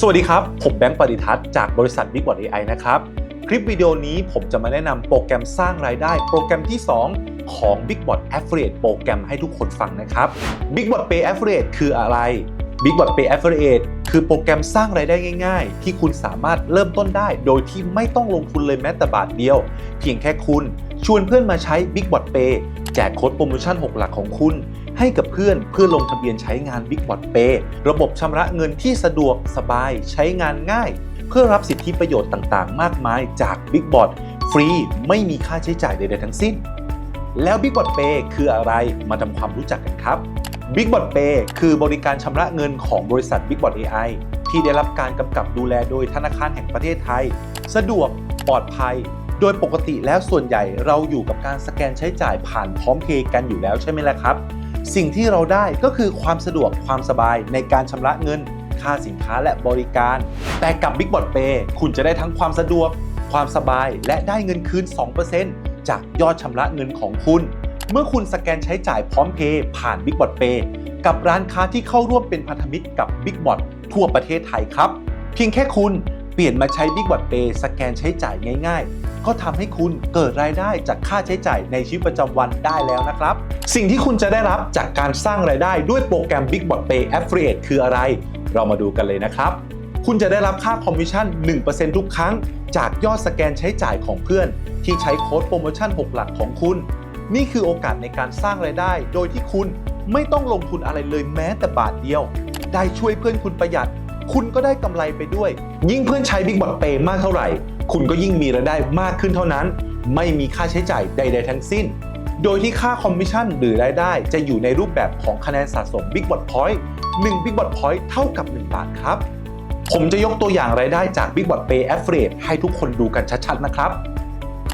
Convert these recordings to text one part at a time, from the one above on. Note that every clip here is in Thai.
สวัสดีครับ ผมแบงค์ปริทัศน์จากบริษัท Big b o t AI นะครับ คลิปวิดีโอนี้ผมจะมาแนะนำโปรแกรมสร้างรายได้โปรแกรมที่ 2 ของ BigBot Affiliate โปรแกรมให้ทุกคนฟังนะครับ BigBot Pay Affiliate คืออะไร BigBot Pay Affiliate คือโปรแกรมสร้างรายได้ง่าย ๆ ที่คุณสามารถเริ่มต้นได้ โดยที่ไม่ต้องลงทุนเลยแม้แต่บาทเดียว เพียงแค่คุณ ชวนเพื่อนมาใช้ BigBot Pay แจกโค้ดโปรโมชั่น 6 หลักของคุณ ให้กับเพื่อนเพื่อลงทะเบียนใช้งาน BigBot Pay ระบบชำระเงินที่สะดวกสบายใช้งานง่าย เพื่อรับสิทธิประโยชน์ต่างๆ มากมายจาก BigBot ฟรีไม่มีค่าใช้จ่ายใดๆทั้งสิ้น แล้ว BigBot Pay คืออะไรมาทำความรู้จักกันครับ BigBot Pay คือบริการชำระเงินของบริษัท BigBot AI ที่ได้รับการกำกับดูแลโดยธนาคารแห่งประเทศไทย สะดวกปลอดภัย โดยปกติแล้วส่วนใหญ่เราอยู่กับการสแกนใช้จ่ายผ่านพร้อมเพย์กันอยู่แล้วใช่ไหมล่ะครับ สิ่งที่เราได้ก็คือความสะดวกความสบายในการชำระเงิน ค่าสินค้าและบริการ แต่กับ BigBot Pay คุณจะได้ทั้งความสะดวก ความสบายและได้เงินคืน 2%จากยอดชำระเงินของคุณ เมื่อคุณสแกนใช้จ่ายพร้อมเพย์ผ่าน BigBot Pay กับร้านค้าที่เข้าร่วมเป็นพันธมิตรกับ BigBot ทั่วประเทศไทยครับ เพียงแค่คุณ ปลี่ยนมาใช้ BigBot Pay สแกนใช้จ่ายง่าย ๆ ก็ทำให้คุณเกิดรายได้จากค่าใช้จ่ายในชีวิตประจำวันได้แล้วนะครับ สิ่งที่คุณจะได้รับจากการสร้างรายได้ด้วยโปรแกรม BigBot Pay Affiliate คืออะไร เรามาดูกันเลยนะครับ คุณจะได้รับค่าคอมมิชชั่น 1%ทุกครั้ง จากยอดสแกนใช้จ่ายของเพื่อน ที่ใช้โค้ดโปรโมชั่น 6 หลักของคุณ นี่คือโอกาสในการสร้างรายได้ โดยที่คุณไม่ต้องลงทุนอะไรเลยแม้แต่บาทเดียว ได้ช่วยเพื่อนคุณประหยัด คุณก็ได้กำไรไปด้วย ยิ่งเพื่อนใช้ Big b o t Pay มากเท่าไหร่ คุณก็ยิ่งมีรายได้มากขึ้นเท่านั้น ไม่มีค่าใช้จ่ายใด ๆ ทั้งสิ้น โดยที่ค่าคอมมิชชั่นหรือรายได้จะอยู่ในรูปแบบของคะแนนสะสม Big b o t Point 1 Big b o t Point เท่ากับ 1 บาทครับ ผมจะยกตัวอย่างรายได้จาก Big b o t Pay Affiliate ให้ทุกคนดูกันชัดๆนะครับ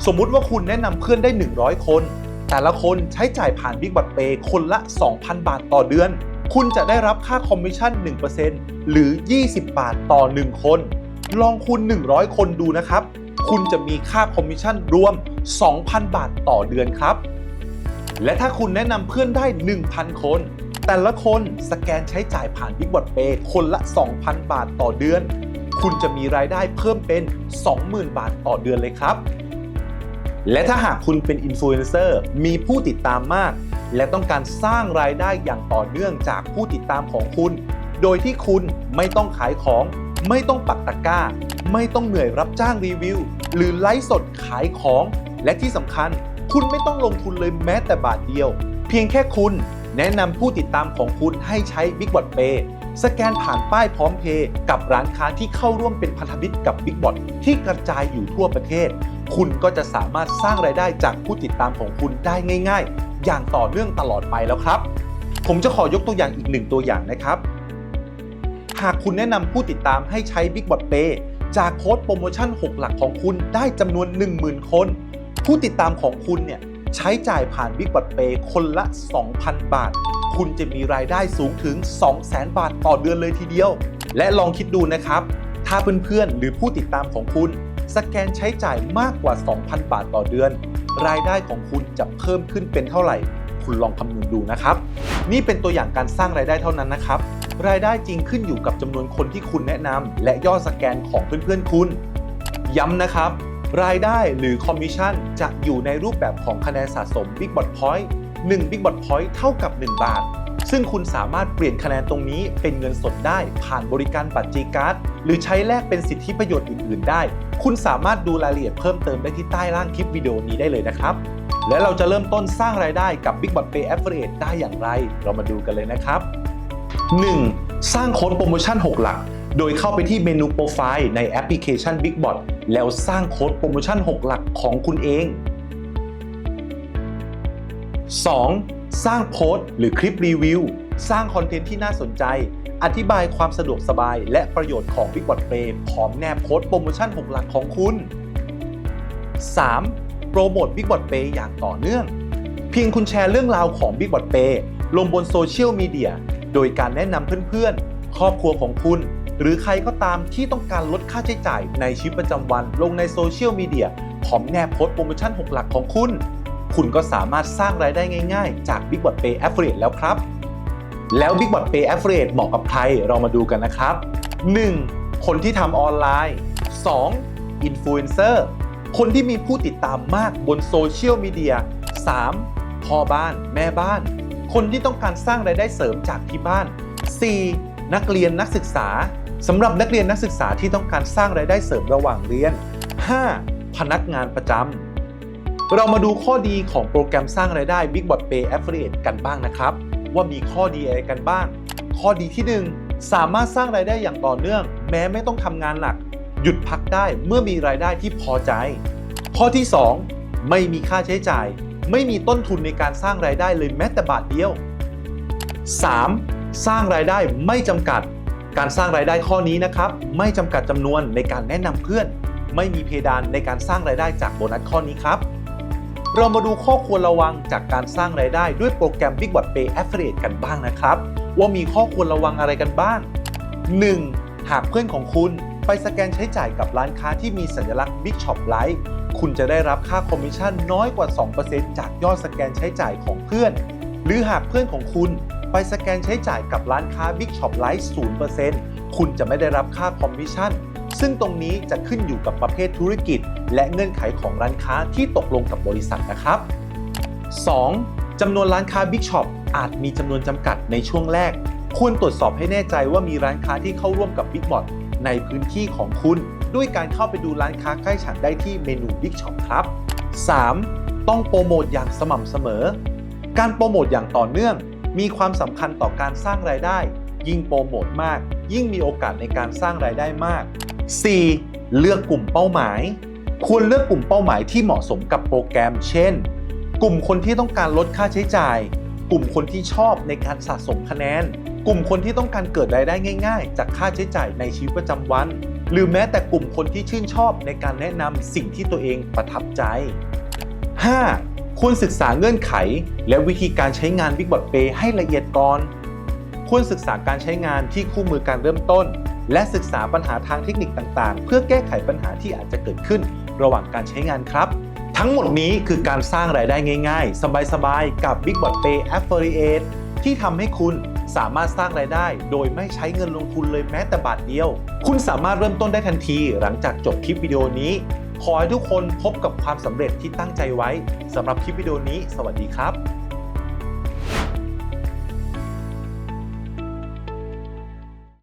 สมมุติว่าคุณแนะนำเพื่อนได้ 100 คน แต่ละคนใช้จ่ายผ่าน Big b o t Pay คนละ 2,000 บาทต่อเดือน คุณจะได้รับค่าคอมมิชชั่น 1%หรือ 20 บาทต่อ 1 คน ลองคูณ 100 คนดูนะครับ คุณจะมีค่าคอมมิชชั่นรวม 2,000 บาทต่อเดือนครับ และถ้าคุณแนะนำเพื่อนได้ 1,000 คน แต่ละคนสแกนใช้จ่ายผ่าน Big b o t Pay คนละ 2,000 บาทต่อเดือน คุณจะมีรายได้เพิ่มเป็น 20,000 บาทต่อเดือนเลยครับ และถ้าหากคุณเป็นอินฟลูเอนเซอร์มีผู้ติดตามมาก และต้องการสร้างรายได้อย่างต่อเนื่องจากผู้ติดตามของคุณ โดยที่คุณไม่ต้องขายของ ไม่ต้องปักตะกร้า ไม่ต้องเหนื่อยรับจ้างรีวิว หรือไลฟ์สดขายของ และที่สำคัญ คุณไม่ต้องลงทุนเลยแม้แต่บาทเดียว เพียงแค่คุณ แนะนำผู้ติดตามของคุณให้ใช้ Big b o t Pay สแกนผ่านป้ายพร้อมเพย์กับร้านค้าที่เข้าร่วมเป็นพันธมิตรกับ Big b o t ที่กระจายอยู่ทั่วประเทศ คุณก็จะสามารถสร้างรายได้จากผู้ติดตามของคุณได้ง่าย ๆ อย่างต่อเนื่องตลอดไปแล้วครับ ผมจะขอยกตัวอย่างอีกหนึ่งตัวอย่างนะครับ หากคุณแนะนำผู้ติดตามให้ใช้ Big b o t Pay จากโค้ดโปรโมชั่น 6 หลักของคุณได้จำนวน 10,000 คน ผู้ติดตามของคุณเนี่ยใช้จ่ายผ่าน Big b o t Pay คนละ 2,000 บาท คุณจะมีรายได้สูงถึง 200,000 บาทต่อเดือนเลยทีเดียว และลองคิดดูนะครับ ถ้าเพื่อนๆหรือผู้ติดตามของคุณ สแกนใช้จ่ายมากกว่า 2,000 บาทต่อเดือน รายได้ของคุณจะเพิ่มขึ้นเป็นเท่าไหร่ คุณลองคำนวณดูนะครับ นี่เป็นตัวอย่างการสร้างรายได้เท่านั้นนะครับ รายได้จริงขึ้นอยู่กับจำนวนคนที่คุณแนะนำและยอดสแกนของเพื่อนๆคุณ ย้ำนะครับ รายได้หรือคอมมิชชั่นจะอยู่ในรูปแบบของคะแนนสะสม Big b o t Point 1 Big b o t Point เท่ากับ 1 บาท ซึ่งคุณสามารถเปลี่ยนคะแนนตรงนี้เป็นเงินสดได้ผ่านบริการบัตร G Card หรือใช้แลกเป็นสิทธิประโยชน์อื่น ๆ ได้ คุณสามารถดูรายละเอียดเพิ่มเติมได้ที่ใต้ล่างคลิปวิดีโอนี้ได้เลยนะครับ และเราจะเริ่มต้นสร้างรายได้กับ Big b o t Pay Affiliate ได้อย่างไร เรามาดูกันเลยนะครับ 1. สร้างโค้ดโปรโมชั่น 6 หลัก โดยเข้าไปที่เมนูโปรไฟล์ในแอปพลิเคชัน BigBot แล้วสร้างโค้ดโปรโมชั่น 6 หลักของคุณเอง 2. สร้างโพสต์หรือคลิปรีวิว สร้างคอนเทนต์ที่น่าสนใจ อธิบายความสะดวกสบายและประโยชน์ของ BigBot Pay พร้อมแนบโค้ดโปรโมชั่น 6 หลักของคุณ 3. โปรโมท BigBot Pay อย่างต่อเนื่อง เพียงคุณแชร์เรื่องราวของ BigBot Pay ลงบนโซเชียลมีเดียโดยการแนะนำเพื่อนๆ ครอบครัวของคุณ หรือใครก็ตามที่ต้องการลดค่าใช้จ่ายในชีวิตประจำวัน ลงในโซเชียลมีเดียพร้อมแนบโค้ดโปรโมชั่น 6 หลักของคุณ คุณก็สามารถสร้างรายได้ง่ายๆ จาก BigBot Pay Affiliate แล้วครับ แล้ว BigBot Pay Affiliate เหมาะกับใครเรามาดูกันนะครับ 1. คนที่ทำออนไลน์ 2. อินฟลูเอนเซอร์คนที่มีผู้ติดตามมากบนโซเชียลมีเดีย 3. พ่อบ้าน แม่บ้าน คนที่ต้องการสร้างรายได้เสริมจากที่บ้าน 4. นักเรียนนักศึกษาสำหรับนักเรียนนักศึกษาที่ต้องการสร้างรายได้เสริมระหว่างเรียน 5. พนักงานประจำ เรามาดูข้อดีของโปรแกรมสร้างรายได้ BigBot Pay Affiliate กันบ้างนะครับ ว่ามีข้อดีอะไรกันบ้าง ข้อดีที่ 1 สามารถสร้างรายได้อย่างต่อเนื่อง แม้ไม่ต้องทำงานหนัก หยุดพักได้เมื่อมีรายได้ที่พอใจ ข้อที่ 2 ไม่มีค่าใช้จ่าย ไม่มีต้นทุนในการสร้างรายได้เลยแม้แต่บาทเดียว 3. สร้างรายได้ไม่จำกัด การสร้างรายได้ข้อนี้นะครับ ไม่จำกัดจำนวนในการแนะนำเพื่อน ไม่มีเพดานในการสร้างรายได้จากโบนัสข้อนี้ครับ เรามาดูข้อควรระวังจากการสร้างรายได้ด้วยโปรแกรม BigBot Pay Affiliate กันบ้างนะครับ ว่ามีข้อควรระวังอะไรกันบ้าง 1. หากเพื่อนของคุณไปสแกนใช้จ่ายกับร้านค้าที่มีสัญลักษณ์ Big Shop Lite คุณจะได้รับค่าคอมมิชชั่นน้อยกว่า 2%จากยอดสแกนใช้จ่ายของเพื่อน หรือหากเพื่อนของคุณไปสแกนใช้จ่ายกับร้านค้า Big Shop Lite 0%คุณจะไม่ได้รับค่าคอมมิชชั่น ซึ่งตรงนี้จะขึ้นอยู่กับประเภทธุรกิจ และเงื่อนไขของร้านค้าที่ตกลงกับบริษัทนะครับ 2. จำนวนร้านค้า Big Shop อาจมีจำนวนจำกัดในช่วงแรก ควรตรวจสอบให้แน่ใจว่ามีร้านค้าที่เข้าร่วมกับ Big b o t ในพื้นที่ของคุณ ด้วยการเข้าไปดูร้านค้าใกล้ฉันได้ที่เมนู Big Shop ครับ 3. ต้องโปรโมทอย่างสม่ำเสมอ การโปรโมทอย่างต่อเนื่อง มีความสำคัญต่อการสร้างรายได้ ยิ่งโปรโมทมาก ยิ่งมีโอกาสในการสร้างรายได้มาก 4. เลือกกลุ่มเป้าหมาย ควรเลือกกลุ่มเป้าหมายที่เหมาะสมกับโปรแกรม เช่น กลุ่มคนที่ต้องการลดค่าใช้จ่าย กลุ่มคนที่ชอบในการสะสมคะแนน กลุ่มคนที่ต้องการเกิดรายได้ง่าย ๆ จากค่าใช้จ่ายในชีวิตประจำวัน หรือแม้แต่กลุ่มคนที่ชื่นชอบในการแนะนำสิ่งที่ตัวเองประทับใจ 5. ควรศึกษาเงื่อนไข และวิธีการใช้งาน BigBot Pay ให้ละเอียดก่อน ควรศึกษาการใช้งานที่คู่มือการเริ่มต้น และศึกษาปัญหาทางเทคนิคต่างๆ เพื่อแก้ไขปัญหาที่อาจจะเกิดขึ้นระหว่างการใช้งานครับ ทั้งหมดนี้คือการสร้างรายได้ง่ายๆ สบายๆ กับ BigBot Pay Affiliate ที่ทำให้คุณสามารถสร้างรายได้โดยไม่ใช้เงินลงทุนเลยแม้แต่บาทเดียว คุณสามารถเริ่มต้นได้ทันทีหลังจากจบคลิปวิดีโอนี้ ขอให้ทุกคนพบกับความสำเร็จที่ตั้งใจไว้สำหรับคลิปวิดีโอนี้ สวัสดีครับ